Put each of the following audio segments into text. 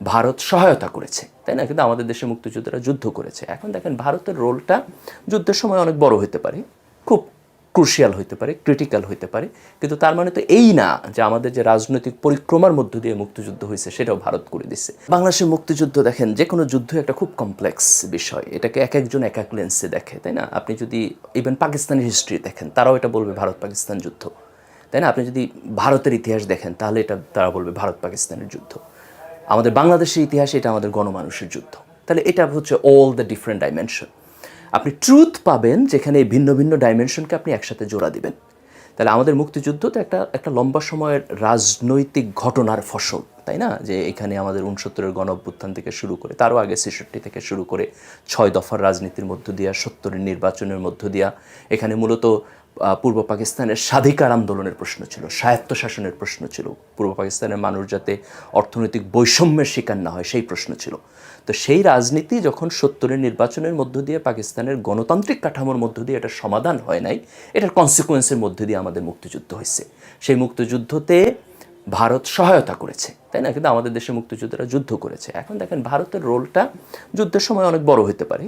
ভারত সহায়তা করেছে, তাই না? কিন্তু আমাদের দেশে মুক্তিযোদ্ধারা যুদ্ধ করেছে। এখন দেখেন ভারতের রোলটা যুদ্ধের সময় অনেক বড় হতে পারে, খুব ক্রুশিয়াল হতে পারে ক্রিটিক্যাল হতে পারে। কিন্তু তার মানে তো এই না যে আমাদের যে রাজনৈতিক পরিক্রমার মধ্য দিয়ে মুক্তিযুদ্ধ হয়েছে সেটাও ভারত করে দিচ্ছে বাংলাদেশের মুক্তিযুদ্ধ দেখেন, যে কোনো যুদ্ধ একটা খুব কমপ্লেক্স বিষয়। এটাকে এক একজন এক এক লেন্সে দেখে, তাই না? আপনি যদি ইভেন পাকিস্তানের হিস্ট্রি দেখেন, তারাও এটা বলবে ভারত পাকিস্তান যুদ্ধ। তাই না? আপনি যদি ভারতের ইতিহাস দেখেন, তাহলে এটা তারা বলবে ভারত পাকিস্তানের যুদ্ধ। আমাদের বাংলাদেশের ইতিহাসে এটা আমাদের গণমানুষের যুদ্ধ। তাহলে এটা হচ্ছে অল দ্য ডিফারেন্ট ডাইমেনশন আপনি ট্রুথ পাবেন যেখানে এই ভিন্ন ভিন্ন ডাইমেনশনকে আপনি একসাথে জোড়া দিবেন। তাহলে আমাদের মুক্তিযুদ্ধ তো একটা একটা লম্বা সময়ের রাজনৈতিক ঘটনার ফসল, তাই না? যে এখানে আমাদের উনসত্তরের গণ অভ্যুত্থান থেকে শুরু করে, তারও আগে ছেষট্টি থেকে শুরু করে ছয় দফার রাজনীতির মধ্য দিয়া, সত্তরের নির্বাচনের মধ্য দিয়া, এখানে মূলত পূর্ব পাকিস্তানের স্বাধিকার আন্দোলনের প্রশ্ন ছিল স্বায়ত্ত শাসনের প্রশ্ন ছিল। পূর্ব পাকিস্তানের মানুষ যাতে অর্থনৈতিক বৈষম্যের শিকার না হয়, সেই প্রশ্ন ছিল। তো সেই রাজনীতি যখন সত্তরের নির্বাচনের মধ্য দিয়ে পাকিস্তানের গণতান্ত্রিক কাঠামোর মধ্য দিয়ে এটা সমাধান হয় নাই, এটার কনসিকুয়েন্সের মধ্য দিয়ে আমাদের মুক্তিযুদ্ধ হয়েছে। সেই মুক্তিযুদ্ধতে ভারত সহায়তা করেছে, তাই না? কিন্তু আমাদের দেশে মুক্তিযোদ্ধারা যুদ্ধ করেছে। এখন দেখেন, ভারতের রোলটা যুদ্ধের সময় অনেক বড় হতে পারে।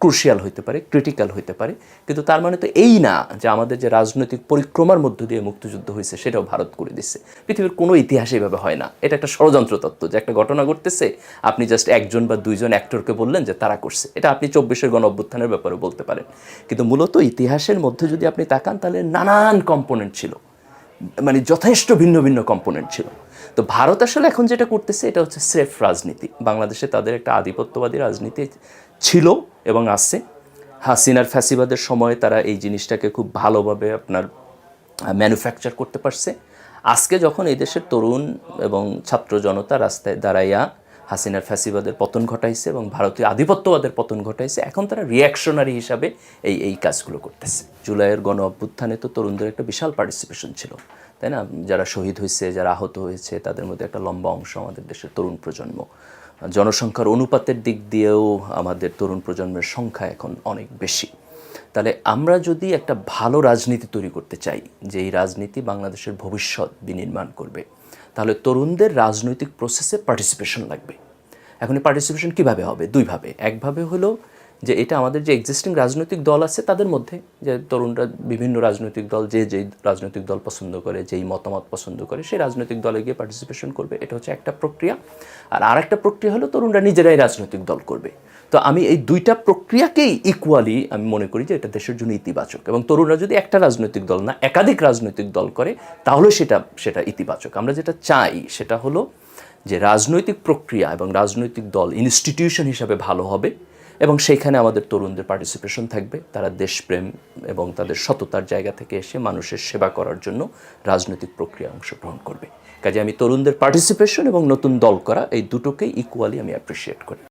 ক্রুশিয়াল হতে পারে ক্রিটিক্যাল হতে পারে। কিন্তু তার মানে তো এই না যে আমাদের যে রাজনৈতিক পরিক্রমার মধ্য দিয়ে মুক্তিযুদ্ধ হয়েছে, সেটাও ভারত করে দিচ্ছে। পৃথিবীর কোনো ইতিহাসে এভাবে হয় না। এটা একটা ষড়যন্ত্র তত্ত্ব যে একটা ঘটনা ঘটতেছে, আপনি জাস্ট একজন বা দুইজন অ্যাক্টরকে বললেন যে তারা করছে। এটা আপনি চব্বিশের গণ অভ্যুত্থানের ব্যাপারে বলতে পারেন। কিন্তু মূলত ইতিহাসের মধ্যে যদি আপনি তাকান, তাহলে নানান কম্পোনেন্ট ছিল। মানে যথেষ্ট ভিন্ন ভিন্ন কম্পোনেন্ট ছিল। তো ভারত আসলে এখন যেটা করতেছে, এটা হচ্ছে সেফ রাজনীতি। বাংলাদেশে তাদের একটা আধিপত্যবাদী রাজনীতি ছিল এবং আছে। হাসিনার ফ্যাসিবাদের সময় তারা এই জিনিসটাকে খুব ভালোভাবে আপনার ম্যানুফ্যাকচার করতে পারছে। আজকে যখন এই দেশের তরুণ এবং ছাত্র জনতা রাস্তায় দাঁড়াইয়া হাসিনার ফ্যাসিবাদের পতন ঘটাইছে এবং ভারতীয় আধিপত্যবাদের পতন ঘটাইছে। এখন তারা রিয়াকশনারি হিসাবে এই এই কাজগুলো করতেছে। জুলাইয়ের গণ অভ্যুত্থানে তো তরুণদের একটা বিশাল পার্টিসিপেশন ছিল, তাই না? যারা শহীদ হয়েছে, যারা আহত হয়েছে, তাদের মধ্যে একটা লম্বা অংশ আমাদের দেশের তরুণ প্রজন্ম। জনসংখ্যার অনুপাতের দিক দিয়েও আমাদের তরুণ প্রজন্মের সংখ্যা এখন অনেক বেশি। তাহলে আমরা যদি একটা ভালো রাজনীতি তৈরি করতে চাই, যে এই রাজনীতি বাংলাদেশের ভবিষ্যৎ বিনির্মাণ করবে তাহলে তরুণদের রাজনৈতিক প্রসেসে পার্টিসিপেশন লাগবে। এখন এই পার্টিসিপেশন কীভাবে হবে? দুইভাবে। একভাবে হলো যে এটা আমাদের যে এক্সিস্টিং রাজনৈতিক দল আছে তাদের মধ্যে, যে তরুণরা বিভিন্ন রাজনৈতিক দল, যে যেই রাজনৈতিক দল পছন্দ করে, যেই মতামত পছন্দ করে, সেই রাজনৈতিক দলে গিয়ে পার্টিসিপেশন করবে। এটা হচ্ছে একটা প্রক্রিয়া। আর আরেকটা প্রক্রিয়া হলো তরুণরা নিজেরাই রাজনৈতিক দল করবে। তো আমি এই দুইটা প্রক্রিয়াকেই ইকুয়ালি আমি মনে করি যে এটা দেশের জন্য ইতিবাচক। এবং তরুণরা যদি একটা রাজনৈতিক দল না, একাধিক রাজনৈতিক দল করে, তাহলে সেটা সেটা ইতিবাচক। আমরা যেটা চাই সেটা হলো যে রাজনৈতিক প্রক্রিয়া এবং রাজনৈতিক দল ইনস্টিটিউশন হিসাবে ভালো হবে। এবং সেইখানে আমাদের তরুণদের পার্টিসিপেশন থাকবে। তারা দেশপ্রেম এবং তাদের সততার জায়গা থেকে এসে মানুষের সেবা করার জন্য রাজনৈতিক প্রক্রিয়া অংশগ্রহণ করবে। কাজে আমি তরুণদের পার্টিসিপেশন এবং নতুন দল করা এই দুটোকেই ইকুয়ালি আমি অ্যাপ্রিসিয়েট করি।